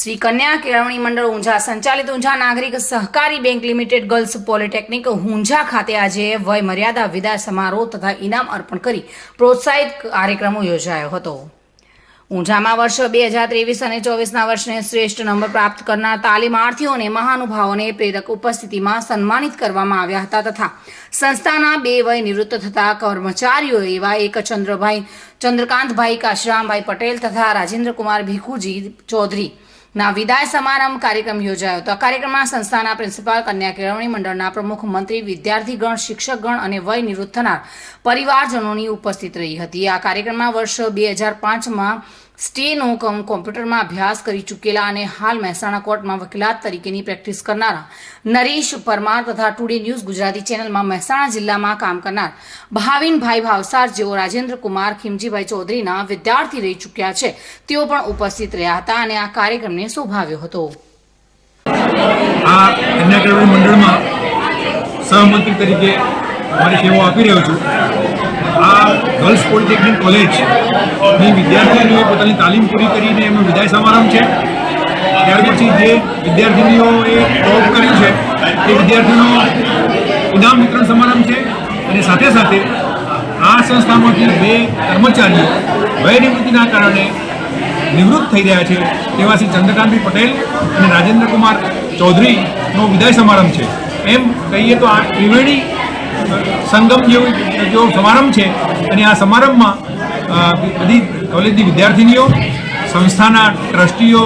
શ્રી કન્યા કેળવણી મંડળ ઊંઝા સંચાલિત ઊંઝા નાગરિક સહકારી bank limited girls polytechnic Unjha ખાતે આજે વય મર્યાદા વિદાય સમારોહ તથા ઇનામ અર્પણ કરી પ્રોત્સાહિત કાર્યક્રમો યોજાયો હતો. ઊંઝામાં વર્ષ બે હજાર ત્રેવીસ અને ચોવીસના વર્ષને શ્રેષ્ઠ નંબર પ્રાપ્ત કરનાર તાલીમાર્થીઓને મહાનુભાવોને પ્રેરક ઉપસ્થિતિમાં સન્માનિત કરવામાં આવ્યા હતા તથા સંસ્થાના બે વય નિવૃત્ત થતા કર્મચારીઓ એવા એક ચંદ્રભાઈ ચંદ્રકાંતભાઈ કાશરામભાઈ પટેલ તથા રાજેન્દ્રકુમાર ભીખુજી ચૌધરી ના, વિદાય સમારંભ કાર્યક્રમ યોજાયો હતો. આ કાર્યક્રમમાં સંસ્થાના પ્રિન્સિપાલ કન્યા કેળવણી મંડળના પ્રમુખ મંત્રી, વિદ્યાર્થીગણ, શિક્ષકગણ અને વય નિવૃત્ત થનાર પરિવારજનોની ઉપસ્થિત રહી હતી. આ કાર્યક્રમમાં વર્ષ બે હજાર પાંચમાં સ્ટેનો કમ કોમ્પ્યુટરમાં અભ્યાસ કરી ચૂકેલા અને હાલ મહેસાણા કોર્ટમાં વકીલાત તરીકેની પ્રેક્ટિસ કરનારા નરેશ પરમાર તથા ટુડે ન્યૂઝ ગુજરાતી ચેનલમાં મહેસાણા જિલ્લામાં કામ કરનાર ભાવિનભાઈ ભાવસાર જેઓ રાજેન્દ્ર કુમાર ખીમજીભાઈ ચૌધરીના વિદ્યાર્થી રહી ચૂક્યા છે, તેઓ પણ ઉપસ્થિત રહ્યા હતા અને આ કાર્યક્રમને શોભાવ્યો હતો. આ તરીકે મારી સેવા આપી રહ્યો છું. આ ગર્લ્સ પોલિટેકનિક કોલેજની વિદ્યાર્થીનીઓએ પોતાની તાલીમ પૂરી કરીને એમનો વિદાય સમારંભ છે. ત્યાર પછી જે વિદ્યાર્થીનીઓએ ટોપ કર્યું છે, એ વિદ્યાર્થીઓનો ઇનામ વિતરણ સમારંભ છે અને સાથે સાથે આ સંસ્થામાંથી બે કર્મચારીઓ વયનિવૃત્તિના કારણે નિવૃત્ત થઈ રહ્યા છે, તેવા શ્રી ચંદ્રકાંતભાઈ પટેલ અને રાજેન્દ્ર કુમાર ચૌધરીનો વિદાય સમારંભ છે. એમ કહીએ તો આ ત્રિવેણી સંગમ જેવું જેવો સમારંભ છે. અને આ સમારંભમાં બધી કોલેજની વિદ્યાર્થીનીઓ, સંસ્થાના ટ્રસ્ટીઓ,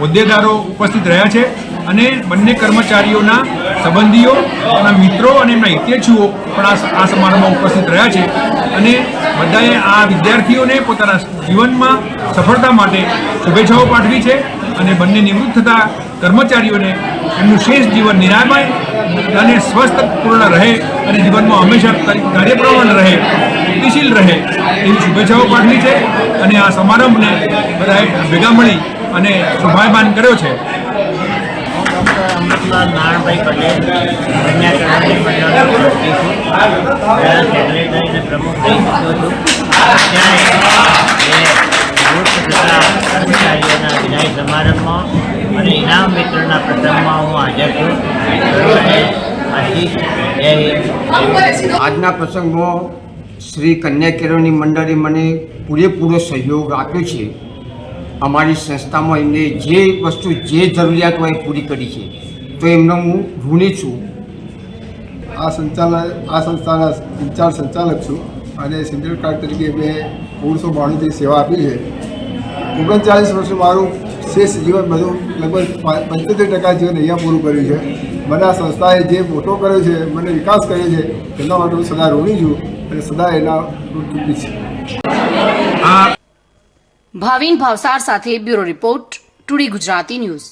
હોદ્દેદારો ઉપસ્થિત રહ્યા છે અને બંને કર્મચારીઓના સંબંધીઓ, એમના મિત્રો અને એમના હિતેચ્છુઓ પણ આ સમારંભમાં ઉપસ્થિત રહ્યા છે. અને બધાએ આ વિદ્યાર્થીઓને પોતાના જીવનમાં સફળતા માટે શુભેચ્છાઓ પાઠવી છે અને બંને નિવૃત્ત થતા કર્મચારીઓને એમનું શેષ જીવન નિરામય અને સ્વસ્થપૂર્ણ રહે અને જીવનમાં હંમેશા કાર્યપ્રવણ રહે, ગતિશીલ રહે એવી શુભેચ્છાઓ પાઠવી છે અને આ સમારંભને બધાએ ભેગા મળી અને શોભાયમાન કર્યો છે. નારાયણભાઈ પટેલ કન્યા પ્રમુખ કર્મચારીઓના વિદાય સમારંભમાં અને ઇનામ વિતરણના પ્રસંગમાં હું હાજર છું આજના પ્રસંગમાં શ્રી કન્યા કેળવણી મંડળે મને પૂરેપૂરો સહયોગ આપ્યો છે. અમારી સંસ્થામાં એમને જે વસ્તુ, જે જરૂરિયાત હોય પૂરી કરી છે. તો એમનો હું ઋણી છું. આ સંચાલક, આ સંસ્થાના ઇન્ચાર્જ સંચાલક છું અને સિન્ડર કાર્ડ તરીકે મેં ઓગણીસો બાણુંથી સેવા આપી છે. ઓગણચાલીસ વર્ષ મારું શેષ જીવન બધું લગભગ પંચોતેર ટકા જીવન અહીંયા પૂરું કર્યું છે. મને આ સંસ્થાએ જે મોટો કર્યો છે, મને વિકાસ કર્યો છે, એના માટે હું સદા ઋણી છું અને સદા એના ઋણ છું. ભાવિન ભાવસાર સાથે bureau report, today Gujarati news.